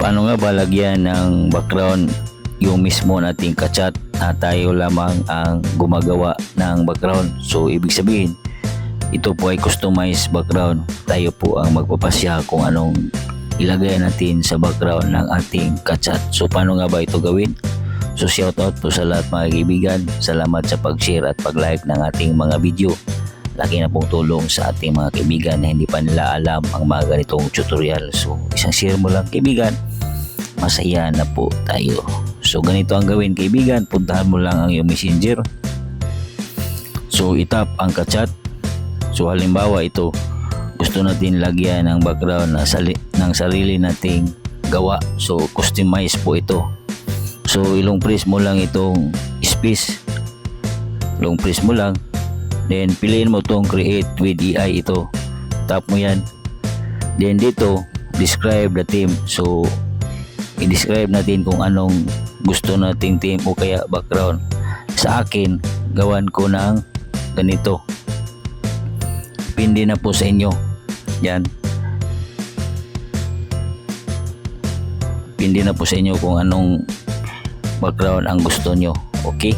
Paano nga ba lagyan ng background yung mismo nating kachat na tayo lamang ang gumagawa ng background. So ibig sabihin, ito po ay customized background. Tayo po ang magpapasya kung anong ilagay natin sa background ng ating kachat. So paano nga ba ito gawin? So shoutout po sa lahat mga kaibigan. Salamat sa pag-share at pag-like ng ating mga video. Laki na pong tulong sa ating mga kaibigan na hindi pa nila alam ang mga ganitong tutorial. So isang share mo lang kaibigan. Masaya na po tayo. So ganito ang gawin kaibigan. Puntahan mo lang ang iyong messenger. So itap ang kachat. So halimbawa ito gusto natin lagyan ng background na sali, ng sarili nating gawa. So customize po ito. So ilong press mo lang itong space. Ilong press mo lang. Then piliin mo itong create with AI ito. Tap mo yan. Then dito describe the theme. So i-describe natin kung anong gusto nating theme o kaya background. Sa akin, gawan ko ng ganito. Pindi na po sa inyo. Yan. Pindi na po sa inyo kung anong background ang gusto nyo. Okay?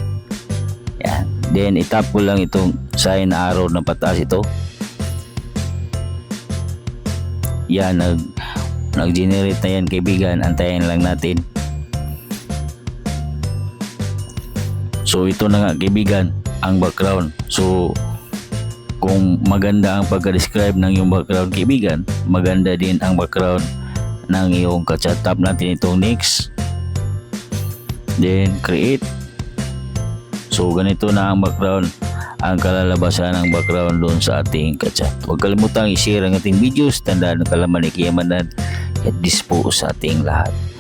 Yan. Then, itap ko lang itong sign arrow na pataas ito. Yan, nag, nag-generate na yan kaibigan. Antayin lang natin. So, ito na nga kaibigan, ang background. So, kung maganda ang pagka-describe ng iyong background kaibigan, maganda din ang background ng iyong kachat. Tap natin itong next. Then create. So ganito na ang background ang kalalabasan ng background doon sa ating kachat. Huwag kalimutang i-share ang ating videos. Tandaan ng kalaman ni Kiyamanan. This po sa ating lahat.